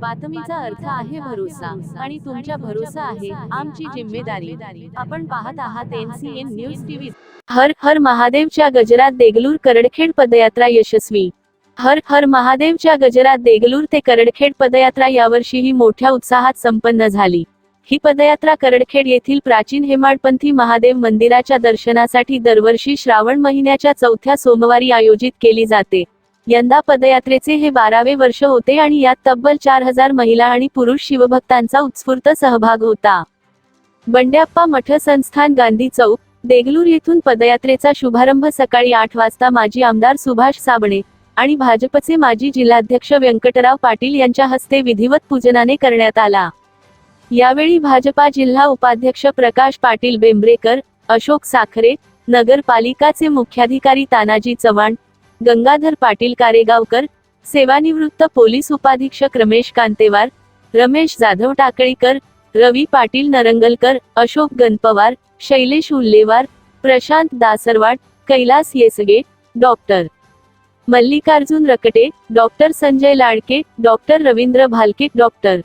बातमीचा अर्थ आहे भरोसा आणि तुमच्या भरोसा आहे आमची जिम्मेदारी. आपण पाहत आहात एनसीएन न्यूज टीव्ही. हर हर महादेवच्या गजरात देगलूर करडखेड पदयात्रा यशस्वी. हर हर महादेवच्या गजरात देगलूर ते करडखेड पदयात्रा यावर्षीही मोठ्या उत्साहात संपन्न झाली. ही पदयात्रा करडखेड येथील प्राचीन हेमाडपंथी महादेव मंदिराच्या दर्शनासाठी दरवर्षी श्रावण महिन्याच्या चौथ्या सोमवारी आयोजित केली जाते. यंदा पदयात्रेचे हे बारावे वर्ष होते आणि यात तब्बल चार हजार महिला आणि पुरुष शिवभक्तांचा उत्स्फूर्त सहभाग होता. बंड्याप्पा मठ संस्थान गांधी चौक देगलूर येथून पदयात्रेचा शुभारंभ सकाळी आठ वाजता माजी आमदार सुभाष साबणे आणि भाजपचे माजी जिल्हाध्यक्ष व्यंकटराव पाटील यांच्या हस्ते विधिवत पूजनाने करण्यात आला. यावेळी भाजपा जिल्हा उपाध्यक्ष प्रकाश पाटील बेंबरेकर अशोक साखरे नगरपालिकाचे मुख्याधिकारी तानाजी चव्हाण गंगाधर पाटील कारेगावकर सेवानिवृत्त पोलीस उपाधीक्षक Ramesh Kantewar Ramesh Jadhav Takalikar Ravi Patil Narangalkar Ashok Ganapwar Shailesh Ullewar Prashant Dasarwad Kailas Yesge doctor. Mallikarjun Rakte doctor Sanjay Ladke doctor Ravindra Bhalke doctor.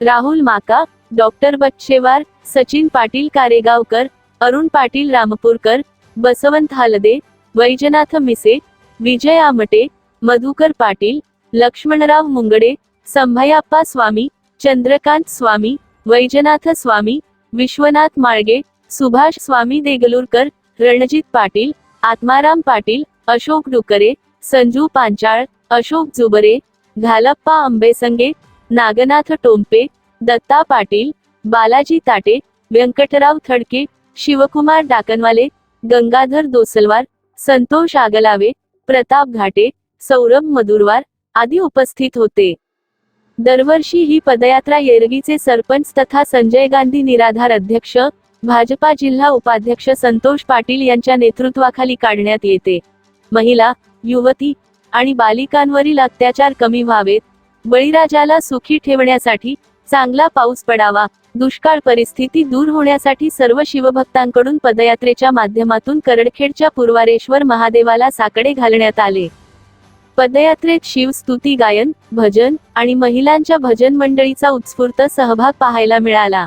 Rahul Maka doctor Bachchewar Sachin Patil Karegaonkar Arun Patil Rampurkar Basavant Halde Vaijnath Mise Vijay Amte Madhukar Patil Laxmanrao मुंगडे संभयाप्पा स्वामी चंद्रकांत स्वामी वैजनाथ स्वामी विश्वनाथ माळगे सुभाष स्वामी देगलूरकर रणजित पाटील आत्माराम पाटील अशोक डुकरे संजू पांचाळ अशोक जुबरे घालप्पा आंबेसंगे नागनाथ टोंपे दत्ता पाटील बालाजी ताटे व्यंकटराव थडके शिवकुमार डाकनवाले गंगाधर दोसलवार संतोष आगलावे प्रताप घाटे सौरभ मधुरवार आदी उपस्थित होते. दरवर्षी ही पदयात्रा येरवीचे सरपंच तथा संजय गांधी निराधार अध्यक्ष भाजपा जिल्हा उपाध्यक्ष संतोष पाटील यांच्या नेतृत्वाखाली काढण्यात येते. महिला युवती आणि बालिकांवरील अत्याचार कमी व्हावेत बळीराजाला सुखी ठेवण्यासाठी चांगला पाऊस पडावा. दुष्काळ परिस्थिती दूर होण्यासाठी सर्व शिवभक्तांकडून पदयात्रेच्या माध्यमातून करडखेडच्या पूर्वारेश्वर महादेवाला साकडे घालण्यात आले. पदयात्रेत शिवस्तुती गायन भजन आणि महिलांच्या भजन मंडळीचा उत्स्फूर्त सहभाग पाहायला मिळाला.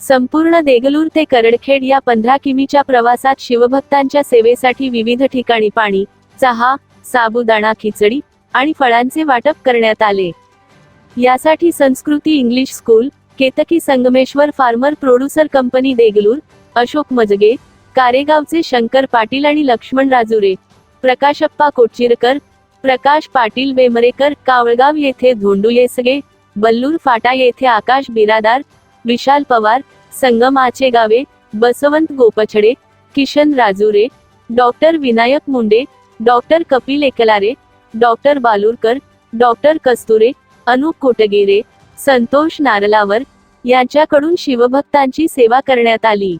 संपूर्ण देगलूर ते करडखेड या पंधरा किमीच्या प्रवासात शिवभक्तांच्या सेवेसाठी विविध ठिकाणी पाणी चहा साबुदाणा खिचडी आणि फळांचे वाटप करण्यात आले. यासाठी Sanskriti English school Ketaki Sangameshwar farmer producer company Deglur Ashok Majage कारेगावचे Shankar Patil आणि लक्ष्मण राजुरे प्रकाशप्पा कोचिरकर प्रकाश पाटील बेमरेकर कावळगाव येथे धोंडू येसगे बल्लूर फाटा येथे Akash Biradar Vishal Pawar Sangam Achegave Basavant Gopchhade Kishan Rajure doctor Vinayak Munde doctor Kapil Eklare doctor Balurkar doctor Kasture Anup Kotgire Santosh Narlawar यांच्याकडून शिवभक्तांची सेवा करण्यात आली.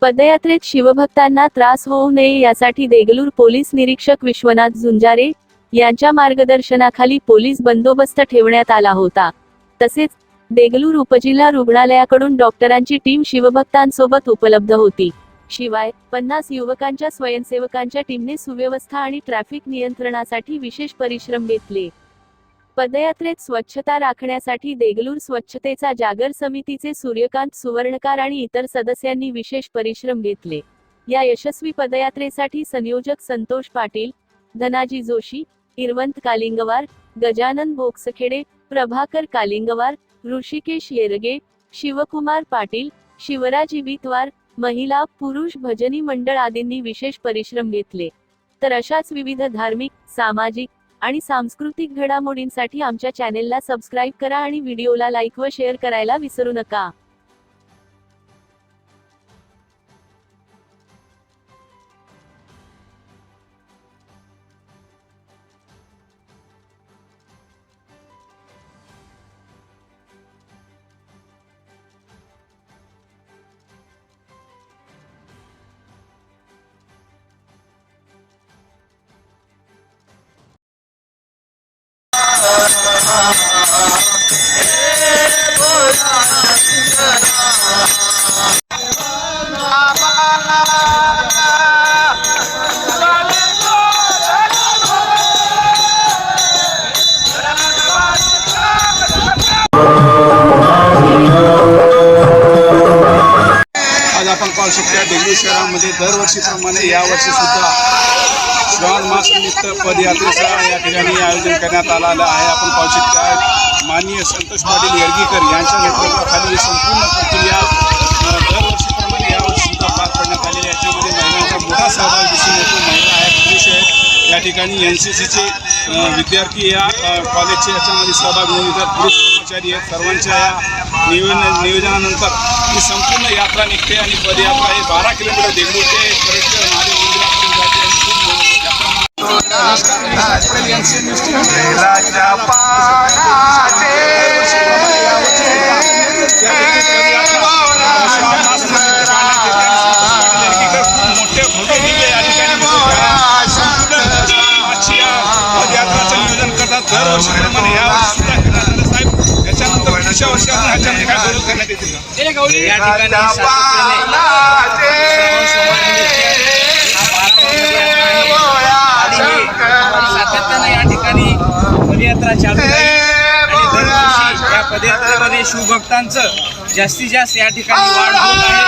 पदयात्रेत शिवभक्तांना त्रास होऊ नये यासाठी देगलूर पोलीस निरीक्षक विश्वनाथ झुंजारे यांच्या मार्गदर्शनाखाली पोलीस बंदोबस्त ठेवण्यात आला होता. तसेच देगलूर उपजिल्हा रुग्णालयाकडून डॉक्टरांची टीम शिवभक्तांसोबत उपलब्ध होती. शिवाय पन्नास युवकांच्या स्वयंसेवकांच्या टीमने सुव्यवस्था आणि ट्रॅफिक नियंत्रणासाठी विशेष परिश्रम घेतले. पदयात्रेत स्वच्छता राखण्यासाठी देगलूर स्वच्छतेचा जागर समितीचे सूर्यकांत सुवर्णकार आणि इतर सदस्यांनी विशेष परिश्रम घेतले. या यशस्वी पदयात्रेसाठी संयोजक संतोष पाटील धनाजी जोशी इरवंत कालिंगवार गजानन बोक्सखेडे प्रभाकर कालिंगवार ऋषिकेश येरगे शिवकुमार पाटील शिवराज इबितवार महिला पुरुष भजनी मंडळ आदींनी विशेष परिश्रम घेतले. तर अशाच विविध धार्मिक सामाजिक आणि सांस्कृतिक घडामोडींसाठी आमच्या चॅनेलला सबस्क्राईब करा आणि व्हिडिओला लाईक व शेअर करायला विसरू नका. पाहू शकता दिल्ली शहरामध्ये दरवर्षीप्रमाणे यावर्षी सुद्धा श्रावण मास निमित्त पदयात्रेचा या ठिकाणी आयोजन करण्यात आलेलं आहे. आपण पाहू शकता माननीय संतोष पाटील येडगीकर यांच्या नेतृत्वाखाली ही संपूर्ण प्रक्रिया दरवर्षीप्रमाणे यावर्षी सुद्धा पार पाडण्यात आलेली याच्यामध्ये महिलांचा मोठा सहभाग दिसून येतो. महिला आहेत पुरुष आहेत. या ठिकाणी एन सी सीचे विद्यार्थी या कॉलेजचे याच्यामध्ये सहभाग नोंद घेतात पुरुष कर्मचारी आहेत. सर्वांच्या या नियोजन नियोजनानंतर ही संपूर्ण यात्रा निघते आणि पदयात्रा ही बारा किलोमीटर देगलूर ते करेक्ट महादेव मंदिरापर्यंत जाते. करण्यात येतील? या ठिकाणी सातत्याने या ठिकाणी पदयात्रा चालू आणि या पदयात्रेमध्ये शिवभक्तांचं जास्तीत जास्त या ठिकाणी वाढ होत आहे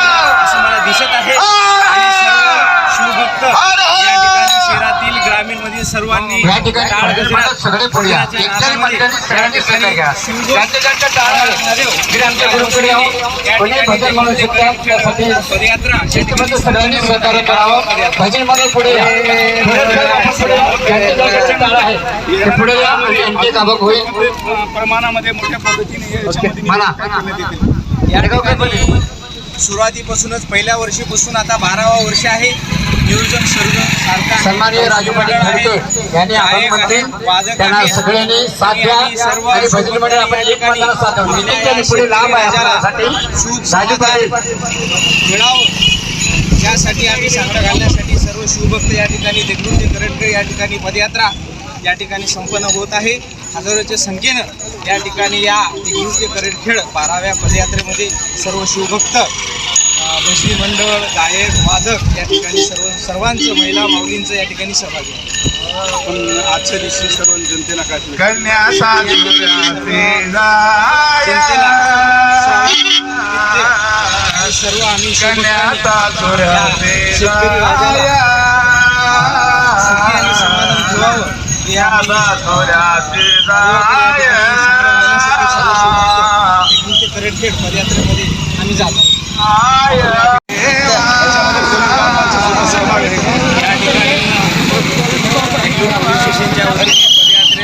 असं मला दिसत आहे आणि सर्व शिवभक्त या ठिकाणी शहरातील ग्रामीणमधील सर्वांनी या सगळे पुढे या. एकतरी मंडळी सगळ्यांनी घ्या. ज्यांच्या ज्यांच्या टाळ आमच्या गुरुकडे कोणी भजन म्हणू शकतात त्यासाठी पदयात्रा या ठिकाणी शिस्तबद्ध सगळ्यांनी सहकार्य करावं. भजन मंडळ पुढे या. पुढे आहे या यांची होईल. प्रमाणामध्ये मोठ्या पद्धतीने म्हणा. सुरुवातीपासूनच पहिल्या वर्षीपासून आता बारावा वर्ष आहे. नियोजन सर्व. सन्माननीय राजू पाटील खडके यांनी आपण म्हणते त्यांना सगळ्यांनी साथ द्या आणि भजन मंडळ आपण एक मंडळाला साथ आणि पुढे लांब आहे आपल्यासाठी. राजू पाटील. मिळावं. यासाठी आम्ही सांगडा घालण्यासाठी सर्व शिवभक्त या ठिकाणी देगलूर ते करंजकडे या ठिकाणी पदयात्रा या ठिकाणी संपन्न होत आहे. हजारोच्या संख्येनं या ठिकाणी या देगलूर ते करंजखेड बाराव्या पदयात्रेमध्ये सर्व शिवभक्त भजनी मंडळ गायक वादक या ठिकाणी सर्व सर्वांचं महिला माऊलींचं या ठिकाणी सहभागी आहे. आपण आजच्या दिवशी सर्व जनतेला काय सांगू? जनतेला सर्व आम्ही समाधान पदयात्रेमध्ये आम्ही जातो. या ठिकाणी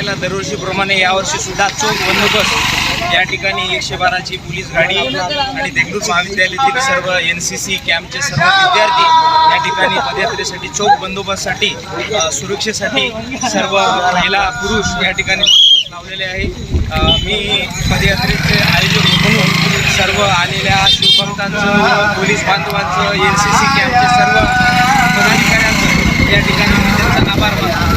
देगलूर दरवर्षीप्रमाणे यावर्षी सुद्धा चोख बंदोबस्त या ठिकाणी एकशे बाराची पोलीस गाडी आणि देगलूर महाविद्यालयातील सर्व एन सी सी कॅम्पचे सर्व विद्यार्थी या ठिकाणी पदयात्रेसाठी चोख बंदोबस्तसाठी सुरक्षेसाठी सर्व महिला पुरुष या ठिकाणी लावलेले आहे. मी पदयात्रेचे आयोजक म्हणून सर्व आलेल्या शिवभक्तांचं पोलीस बांधवांचं एन सी सी कॅम्पचे सर्व पदाधिकाऱ्यांचं या ठिकाणी मी त्यांचा आभार मानतो.